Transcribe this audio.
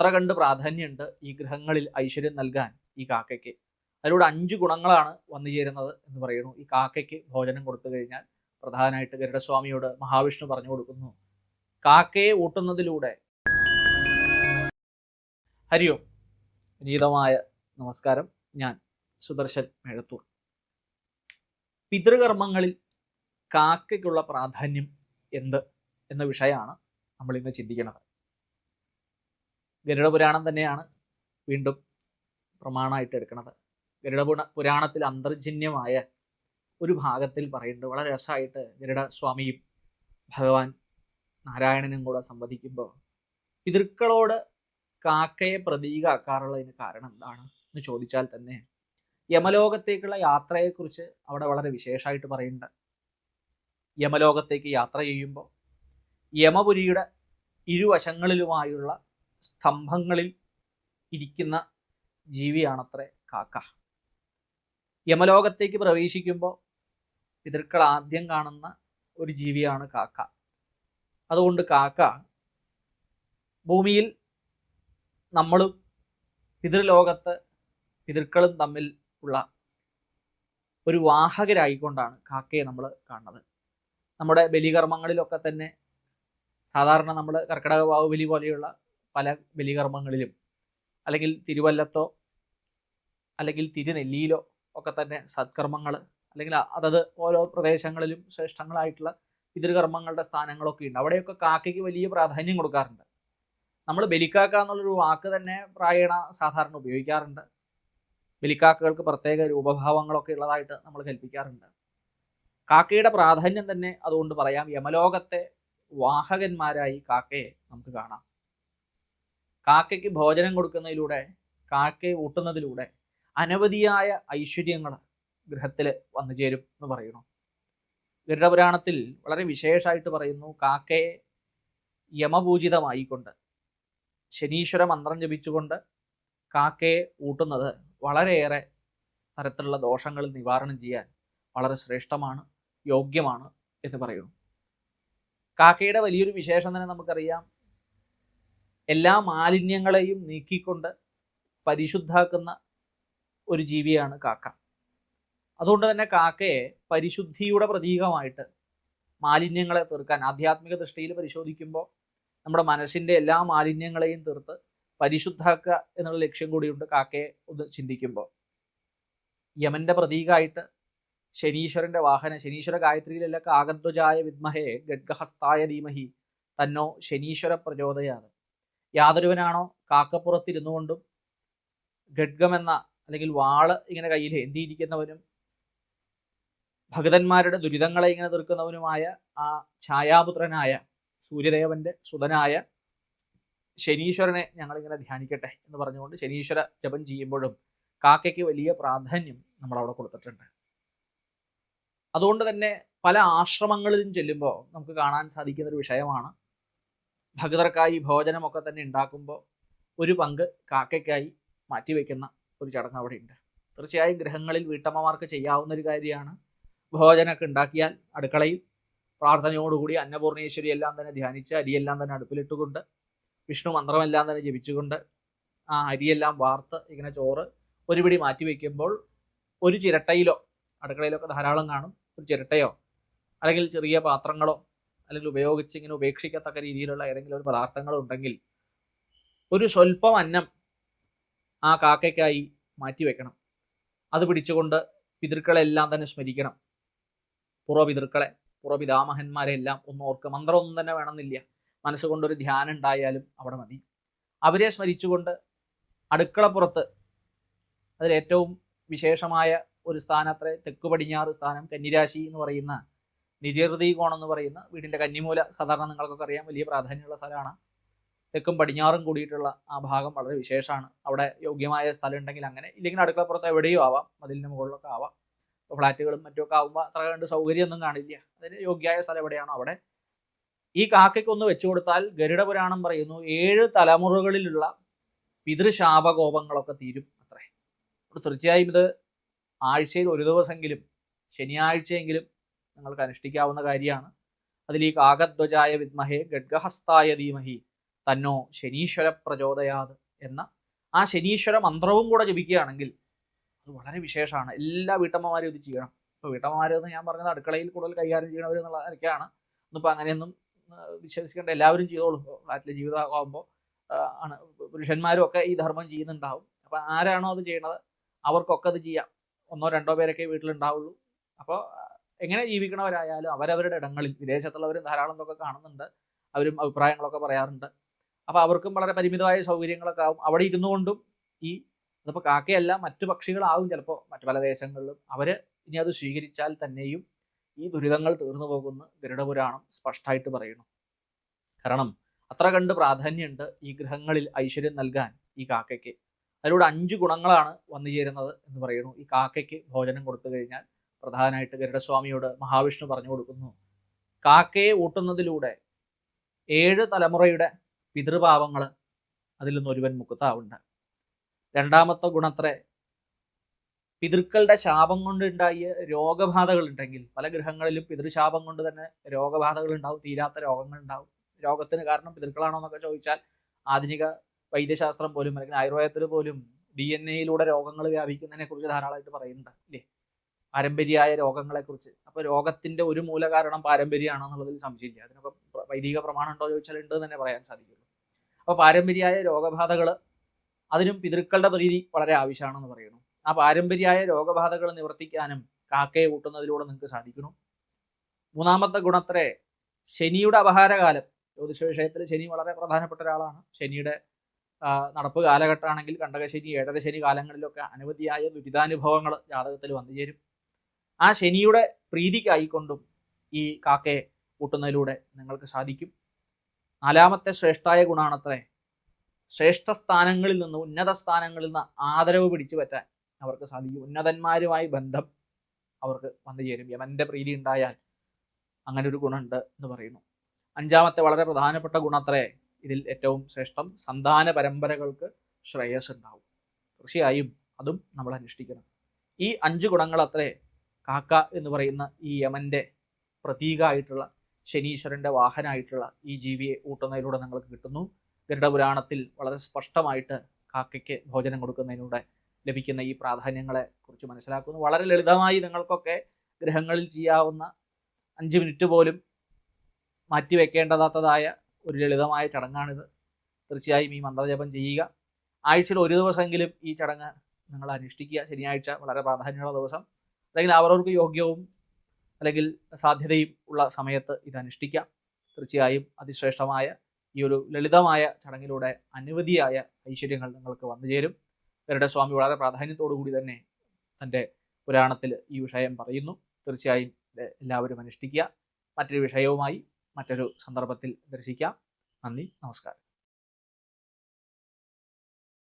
അത്ര കണ്ട് പ്രാധാന്യമുണ്ട് ഈ ഗ്രഹങ്ങളിൽ ഐശ്വര്യം നൽകാൻ ഈ കാക്കയ്ക്ക്. അതിലൂടെ അഞ്ച് ഗുണങ്ങളാണ് വന്നു ചേരുന്നത് എന്ന് പറയുന്നു. ഈ കാക്കയ്ക്ക് ഭോജനം കൊടുത്തു കഴിഞ്ഞാൽ പ്രധാനമായിട്ട് ഗരുഡസ്വാമിയോട് മഹാവിഷ്ണു പറഞ്ഞു കൊടുക്കുന്നു. കാക്കയെ ഊട്ടുന്നതിലൂടെ ഹരിയോം വിനീതമായ നമസ്കാരം. ഞാൻ സുദർശൻ മേഴത്തൂർ. പിതൃകർമ്മങ്ങളിൽ കാക്കയ്ക്കുള്ള പ്രാധാന്യം എന്ത് എന്ന വിഷയമാണ് നമ്മൾ ഇന്ന് ചിന്തിക്കുന്നത്. ഗരുഡപുരാണം തന്നെയാണ് വീണ്ടും പ്രമാണമായിട്ട് എടുക്കുന്നത്. ഗരുഡപുര പുരാണത്തിൽ അന്തർജന്യമായ ഒരു ഭാഗത്തിൽ പറയുന്നുണ്ട്. വളരെ രസമായിട്ട് ഗരുഡ സ്വാമിയും ഭഗവാൻ നാരായണനും കൂടെ സംവദിക്കുമ്പോൾ പിതൃക്കളോട് കാക്കയെ പ്രതീകാക്കാറുള്ളതിന് കാരണം എന്താണ് എന്ന് ചോദിച്ചാൽ തന്നെ യമലോകത്തേക്കുള്ള യാത്രയെക്കുറിച്ച് അവിടെ വളരെ വിശേഷമായിട്ട് പറയുന്നുണ്ട്. യമലോകത്തേക്ക് യാത്ര ചെയ്യുമ്പോൾ യമപുരിയുടെ ഇരുവശങ്ങളിലുമായുള്ള സ്തംഭങ്ങളിൽ ഇരിക്കുന്ന ജീവിയാണത്രേ കാക്ക. യമലോകത്തേക്ക് പ്രവേശിക്കുമ്പോൾ പിതൃക്കൾ ആദ്യം കാണുന്ന ഒരു ജീവിയാണ് കാക്ക. അതുകൊണ്ട് കാക്ക ഭൂമിയിൽ നമ്മളും പിതൃലോകത്ത് പിതൃക്കളും തമ്മിൽ ഉള്ള ഒരു വാഹകരായിക്കൊണ്ടാണ് കാക്കയെ നമ്മൾ കാണുന്നത്. നമ്മുടെ ബലികർമ്മങ്ങളിലൊക്കെ തന്നെ സാധാരണ നമ്മൾ കർക്കിടക വാവ് ബലി പോലെയുള്ള പല ബലികർമ്മങ്ങളിലും അല്ലെങ്കിൽ തിരുവല്ലത്തോ അല്ലെങ്കിൽ തിരുനെല്ലിയിലോ ഒക്കെ തന്നെ സത്കർമ്മങ്ങൾ അല്ലെങ്കിൽ അതത് ഓരോ പ്രദേശങ്ങളിലും ശ്രേഷ്ഠങ്ങളായിട്ടുള്ള പിതൃകർമ്മങ്ങളുടെ സ്ഥാനങ്ങളൊക്കെ ഉണ്ട്. അവിടെയൊക്കെ കാക്കയ്ക്ക് വലിയ പ്രാധാന്യം കൊടുക്കാറുണ്ട്. നമ്മൾ ബലിക്കാക്ക എന്നുള്ളൊരു വാക്ക് തന്നെ പ്രായണ സാധാരണ ഉപയോഗിക്കാറുണ്ട്. ബലിക്കാക്കകൾക്ക് പ്രത്യേക രൂപഭാവങ്ങളൊക്കെ ഉള്ളതായിട്ട് നമ്മൾ കൽപ്പിക്കാറുണ്ട്. കാക്കയുടെ പ്രാധാന്യം തന്നെ അതുകൊണ്ട് പറയാം. യമലോകത്തെ വാഹകന്മാരായി കാക്കയെ നമുക്ക് കാണാം. കാക്കയ്ക്ക് ഭോജനം കൊടുക്കുന്നതിലൂടെ കാക്കയെ ഊട്ടുന്നതിലൂടെ അനവധിയായ ഐശ്വര്യങ്ങൾ ഗൃഹത്തിൽ വന്നു ചേരും എന്ന് പറയുന്നു. ഗരുഡപുരാണത്തിൽ വളരെ വിശേഷമായിട്ട് പറയുന്നു കാക്കയെ യമപൂജിതമായിക്കൊണ്ട് ശനീശ്വര മന്ത്രം ജപിച്ചുകൊണ്ട് കാക്കയെ ഊട്ടുന്നത് വളരെയേറെ തരത്തിലുള്ള ദോഷങ്ങൾ നിവാരണം ചെയ്യാൻ വളരെ ശ്രേഷ്ഠമാണ് യോഗ്യമാണ് എന്ന് പറയുന്നു. കാക്കയുടെ വലിയൊരു വിശേഷം തന്നെ നമുക്കറിയാം. എല്ലാ മാലിന്യങ്ങളെയും നീക്കിക്കൊണ്ട് പരിശുദ്ധാക്കുന്ന ഒരു ജീവിയാണ് കാക്ക. അതുകൊണ്ട് തന്നെ കാക്കയെ പരിശുദ്ധിയുടെ പ്രതീകമായിട്ട് മാലിന്യങ്ങളെ തീർക്കാൻ ആധ്യാത്മിക ദൃഷ്ടിയിൽ പരിശോധിക്കുമ്പോൾ നമ്മുടെ മനസ്സിന്റെ എല്ലാ മാലിന്യങ്ങളെയും തീർത്ത് പരിശുദ്ധാക്കുക എന്നുള്ള ലക്ഷ്യം കൂടിയുണ്ട് കാക്കയെ ഒന്ന് ചിന്തിക്കുമ്പോൾ. യമന്റെ പ്രതീകമായിട്ട് ശനീശ്വരന്റെ വാഹനം ശനീശ്വര ഗായത്രിയിലല്ല കാകധ്വജായ വിദ്മഹേ ഗഡ്ഗഹസ്തായ ധീമഹി തന്നോ ശനീശ്വര പ്രചോദയാത്. യാതൊരുവനാണോ? കാക്കപ്പുറത്തിരുന്നു കൊണ്ടും ഖഡ്ഗമെന്ന അല്ലെങ്കിൽ വാൾ ഇങ്ങനെ കയ്യിൽ എന്തിയിരിക്കുന്നവനും ഭഗതന്മാരുടെ ദുരിതങ്ങളെ ഇങ്ങനെ തീർക്കുന്നവനുമായ ആ ഛായാപുത്രനായ സൂര്യദേവന്റെ സുതനായ ശനീശ്വരനെ ഞങ്ങളിങ്ങനെ ധ്യാനിക്കട്ടെ എന്ന് പറഞ്ഞുകൊണ്ട് ശനീശ്വര ജപം ചെയ്യുമ്പോഴും കാക്കയ്ക്ക് വലിയ പ്രാധാന്യം നമ്മൾ അവിടെ കൊടുത്തിട്ടുണ്ട്. അതുകൊണ്ട് തന്നെ പല ആശ്രമങ്ങളിലും ചെല്ലുമ്പോൾ നമുക്ക് കാണാൻ സാധിക്കുന്ന ഒരു വിഷയമാണ് ഭഗതർക്കായി ഭോജനമൊക്കെ തന്നെ ഉണ്ടാക്കുമ്പോൾ ഒരു പങ്ക് കാക്കയ്ക്കായി മാറ്റിവെക്കുന്ന ഒരു ചടങ്ങ് അവിടെ ഉണ്ട് തീർച്ചയായും ഗ്രഹങ്ങളിൽ വീട്ടമ്മമാർക്ക് ചെയ്യാവുന്ന ഒരു കാര്യമാണ്. ഭോജനമൊക്കെ ഉണ്ടാക്കിയാൽ അടുക്കളയിൽ പ്രാർത്ഥനയോടുകൂടി അന്നപൂർണേശ്വരി എല്ലാം തന്നെ ധ്യാനിച്ച് അരിയെല്ലാം തന്നെ അടുപ്പിലിട്ടുകൊണ്ട് വിഷ്ണു മന്ത്രമെല്ലാം തന്നെ ജപിച്ചുകൊണ്ട് ആ അരിയെല്ലാം വാർത്ത് ഇങ്ങനെ ചോറ് ഒരുപിടി മാറ്റി വയ്ക്കുമ്പോൾ ഒരു ചിരട്ടയിലോ അടുക്കളയിലൊക്കെ ധാരാളം കാണും ഒരു ചിരട്ടയോ അല്ലെങ്കിൽ ചെറിയ പാത്രങ്ങളോ അല്ലെങ്കിൽ ഉപയോഗിച്ച് ഇങ്ങനെ ഉപേക്ഷിക്കത്തക്ക രീതിയിലുള്ള ഏതെങ്കിലും ഒരു പദാർത്ഥങ്ങൾ ഉണ്ടെങ്കിൽ ഒരു സ്വല്പം അന്നം ആ കാക്കയ്ക്കായി മാറ്റി വെക്കണം. അത് പിടിച്ചുകൊണ്ട് പിതൃക്കളെല്ലാം തന്നെ സ്മരിക്കണം. പൂർവപിതൃക്കളെ പൂർവപിതാമഹന്മാരെ എല്ലാം ഒന്ന് ഓർക്ക് മന്ത്രമൊന്നും തന്നെ വേണമെന്നില്ല. മനസ്സുകൊണ്ടൊരു ധ്യാനം ഉണ്ടായാലും അവിടെ മതി. അവരെ സ്മരിച്ചുകൊണ്ട് അടുക്കളപ്പുറത്ത് അതിലേറ്റവും വിശേഷമായ ഒരു സ്ഥാനത്രേ തെക്കു പടിഞ്ഞാറ് സ്ഥാനം കന്നിരാശി എന്ന് പറയുന്ന നിര്യഹൃതി കോണം എന്ന് പറയുന്ന വീടിന്റെ കന്നിമൂല സാധാരണ നിങ്ങൾക്കൊക്കെ അറിയാം. വലിയ പ്രാധാന്യമുള്ള സ്ഥലമാണ്. തെക്കും പടിഞ്ഞാറും കൂടിയിട്ടുള്ള ആ ഭാഗം വളരെ വിശേഷമാണ്. അവിടെ യോഗ്യമായ സ്ഥലം ഉണ്ടെങ്കിൽ അങ്ങനെ ഇല്ലെങ്കിൽ അടുക്കളപ്പുറത്ത് എവിടെയും ആവാം. മതിലിന് മുകളിലൊക്കെ ആവാം. ഫ്ലാറ്റുകളും മറ്റുമൊക്കെ ആകുമ്പോൾ അത്ര കണ്ട് സൗകര്യമൊന്നും കാണില്ല. അതിന് യോഗ്യമായ സ്ഥലം എവിടെയാണോ അവിടെ. ഈ കാക്കയ്ക്കൊന്ന് വെച്ചു കൊടുത്താൽ ഗരുഡ പുരാണം പറയുന്നു ഏഴ് തലമുറകളിലുള്ള പിതൃശാപകോപങ്ങളൊക്കെ തീരും അത്രേ. തീർച്ചയായും ഇത് ആഴ്ചയിൽ ഒരു ദിവസമെങ്കിലും ശനിയാഴ്ചയെങ്കിലും നിങ്ങൾക്ക് അനുഷ്ഠിക്കാവുന്ന കാര്യമാണ്. അതിൽ ഈ കാകധ്വജായ വിദ്മഹേ ഗഡ്ഗഹസ്തായ ധീമഹി. തന്നോ ശനീശ്വര പ്രചോദയാത് എന്ന ആ ശനീശ്വര മന്ത്രവും കൂടെ ജപിക്കുകയാണെങ്കിൽ അത് വളരെ വിശേഷമാണ്. എല്ലാ വീട്ടമ്മമാരും ഇത് ചെയ്യണം. ഇപ്പോൾ വീട്ടമ്മമാരെന്ന് ഞാൻ പറഞ്ഞത് അടുക്കളയിൽ കൂടുതൽ കൈകാര്യം ചെയ്യണവർ എന്നുള്ള നിലയ്ക്കാണ് ഇന്നിപ്പോൾ അങ്ങനെയൊന്നും വിശ്വസിക്കേണ്ട എല്ലാവരും ചെയ്തോളൂ. ഫ്ലാറ്റിലെ ജീവിതമാകുമ്പോൾ ആണ്. പുരുഷന്മാരും ഒക്കെ ഈ ധർമ്മം ചെയ്യുന്നുണ്ടാവും. അപ്പോൾ ആരാണോ അത് ചെയ്യണത്? അവർക്കൊക്കെ അത് ചെയ്യാം. ഒന്നോ രണ്ടോ പേരൊക്കെ വീട്ടിലുണ്ടാവുള്ളൂ. അപ്പോൾ എങ്ങനെ ജീവിക്കണവരായാലും അവരവരുടെ ഇടങ്ങളിൽ വിദേശത്തുള്ളവരും ധാരാളം ഒക്കെ കാണുന്നുണ്ട്. അവരും അഭിപ്രായങ്ങളൊക്കെ പറയാറുണ്ട്. അപ്പോൾ അവർക്കും വളരെ പരിമിതമായ സൗകര്യങ്ങളൊക്കെ ആവും. അവിടെ ഇരുന്നു കൊണ്ടും ഈ അതിപ്പോൾ കാക്കയല്ല മറ്റു പക്ഷികളാവും ചിലപ്പോൾ മറ്റു പല ദേശങ്ങളിലും. അവർ ഇനി അത് സ്വീകരിച്ചാൽ തന്നെയും ഈ ദുരിതങ്ങൾ തീർന്നു പോകുന്ന ഗരുഡപുരാണം സ്പഷ്ടമായിട്ട് പറയുന്നു. കാരണം അത്ര കണ്ട് പ്രാധാന്യമുണ്ട് ഈ ഗ്രഹങ്ങളിൽ ഐശ്വര്യം നൽകാൻ ഈ കാക്കയ്ക്ക്. അതിലൂടെ അഞ്ച് ഗുണങ്ങളാണ് വന്നു ചേരുന്നത് എന്ന് പറയുന്നു. ഈ കാക്കയ്ക്ക് ഭോജനം കൊടുത്തു കഴിഞ്ഞാൽ പ്രധാനമായിട്ട് ഗരുഡസ്വാമിയോട് മഹാവിഷ്ണു പറഞ്ഞു കൊടുക്കുന്നു. കാക്കയെ ഊട്ടുന്നതിലൂടെ ഏഴ് തലമുറയുടെ പിതൃഭാവങ്ങൾ അതിൽ നിന്ന് ഒരുവൻ മുക്താവുണ്ട് രണ്ടാമത്തെ ഗുണത്രേ പിതൃക്കളുടെ ശാപം കൊണ്ടുണ്ടായ രോഗബാധകൾ ഉണ്ടെങ്കിൽ പല ഗൃഹങ്ങളിലും പിതൃശാപം കൊണ്ട് തന്നെ രോഗബാധകൾ ഉണ്ടാവും തീരാത്ത രോഗങ്ങൾ ഉണ്ടാവും. രോഗത്തിന് കാരണം പിതൃക്കളാണോ എന്നൊക്കെ ചോദിച്ചാൽ ആധുനിക വൈദ്യശാസ്ത്രം പോലും അല്ലെങ്കിൽ ആയുർവേദത്തിൽ പോലും ഡി എൻ എയിലൂടെ രോഗങ്ങൾ വ്യാപിക്കുന്നതിനെ കുറിച്ച് ധാരാളമായിട്ട് പറയുന്നുണ്ട് ഇല്ലേ? പാരമ്പര്യമായ രോഗങ്ങളെക്കുറിച്ച്. അപ്പോൾ രോഗത്തിന്റെ ഒരു മൂലകാരണം പാരമ്പര്യമാണെന്നുള്ളതിൽ സംശയമില്ല. അതിനൊക്കെ വൈദിക പ്രമാണം ഉണ്ടോ ചോദിച്ചാൽ ഉണ്ട് തന്നെ പറയാൻ സാധിക്കുള്ളൂ. അപ്പോൾ പാരമ്പര്യമായ രോഗബാധകൾ അതിനും പിതൃക്കളുടെ പ്രീതി വളരെ ആവശ്യമാണെന്ന് പറയുന്നു ആ പാരമ്പര്യമായ രോഗബാധകൾ നിവർത്തിക്കാനും കാക്കയെ കൂട്ടുന്നതിലൂടെ നിങ്ങൾക്ക് സാധിക്കണം. മൂന്നാമത്തെ ഗുണത്രേ ശനിയുടെ അപഹാരകാലം. ജ്യോതിഷ വിഷയത്തിൽ ശനി വളരെ പ്രധാനപ്പെട്ട ഒരാളാണ്. ശനിയുടെ നടപ്പ് കാലഘട്ടമാണെങ്കിൽ കണ്ടകശനി ഏഴര ശനി കാലങ്ങളിലൊക്കെ അനവധിയായ ദുരിതാനുഭവങ്ങൾ ജാതകത്തിൽ വന്നു ചേരും ആ ശനിയുടെ പ്രീതിക്കായിക്കൊണ്ടും ഈ കാക്കയെ കൂട്ടുന്നതിലൂടെ നിങ്ങൾക്ക് സാധിക്കും. നാലാമത്തെ ശ്രേഷ്ഠായ ഗുണാണത്രേ. ശ്രേഷ്ഠ സ്ഥാനങ്ങളിൽ നിന്ന് ഉന്നത സ്ഥാനങ്ങളിൽ നിന്ന് ആദരവ് പിടിച്ചു പറ്റാൻ അവർക്ക് സാധിക്കും. ഉന്നതന്മാരുമായി ബന്ധം അവർക്ക് വന്നു ചേരും. യമന്റെ പ്രീതി ഉണ്ടായാൽ അങ്ങനെ ഒരു ഗുണമുണ്ട് എന്ന് പറയുന്നു. അഞ്ചാമത്തെ വളരെ പ്രധാനപ്പെട്ട ഗുണത്രേ ഇതിൽ ഏറ്റവും ശ്രേഷ്ഠം സന്താന പരമ്പരകൾക്ക് ശ്രേയസ് ഉണ്ടാവും. തീർച്ചയായും അതും നമ്മൾ അനുഷ്ഠിക്കണം. ഈ അഞ്ച് ഗുണങ്ങൾ അത്രേ കാക്ക എന്ന് പറയുന്ന ഈ യമന്റെ പ്രതീകമായിട്ടുള്ള ശനീശ്വരന്റെ വാഹനമായിട്ടുള്ള ഈ ജീവിയെ ഊട്ടുന്നതിലൂടെ നിങ്ങൾക്ക് കിട്ടുന്നു. ഗരുഡപുരാണത്തിൽ വളരെ സ്പഷ്ടമായിട്ട് കാക്കയ്ക്ക് ഭോജനം കൊടുക്കുന്നതിലൂടെ ലഭിക്കുന്ന ഈ പ്രാധാന്യങ്ങളെ കുറിച്ച് മനസ്സിലാക്കുന്നു. വളരെ ലളിതമായി നിങ്ങൾക്കൊക്കെ ഗ്രഹങ്ങളിൽ ചെയ്യാവുന്ന അഞ്ച് മിനിറ്റ് പോലും മാറ്റിവെക്കേണ്ടതാത്തതായ ഒരു ലളിതമായ ചടങ്ങാണിത്. തീർച്ചയായും ഈ മന്ത്രജപം ചെയ്യുക. ആഴ്ചയിൽ ഒരു ദിവസമെങ്കിലും ഈ ചടങ്ങ് നിങ്ങൾ അനുഷ്ഠിക്കുക. ശനിയാഴ്ച വളരെ പ്രാധാന്യമുള്ള ദിവസം. അല്ലെങ്കിൽ അവരവർക്ക് യോഗ്യവും അല്ലെങ്കിൽ സാധ്യതയും ഉള്ള സമയത്ത് ഇത് അനുഷ്ഠിക്കാം. തീർച്ചയായും അതിശ്രേഷ്ഠമായ ഈ ഒരു ലളിതമായ ചടങ്ങിലൂടെ അനവധിയായ ഐശ്വര്യങ്ങൾ നിങ്ങൾക്ക് വന്നു ചേരും. ഇവരുടെ സ്വാമി വളരെ പ്രാധാന്യത്തോടു കൂടി തന്നെ തന്റെ പുരാണത്തിൽ ഈ വിഷയം പറയുന്നു. തീർച്ചയായും എല്ലാവരും അനുഷ്ഠിക്കുക. മറ്റൊരു വിഷയവുമായി മറ്റൊരു സന്ദർഭത്തിൽ ദർശിക്കാം. നന്ദി നമസ്കാരം.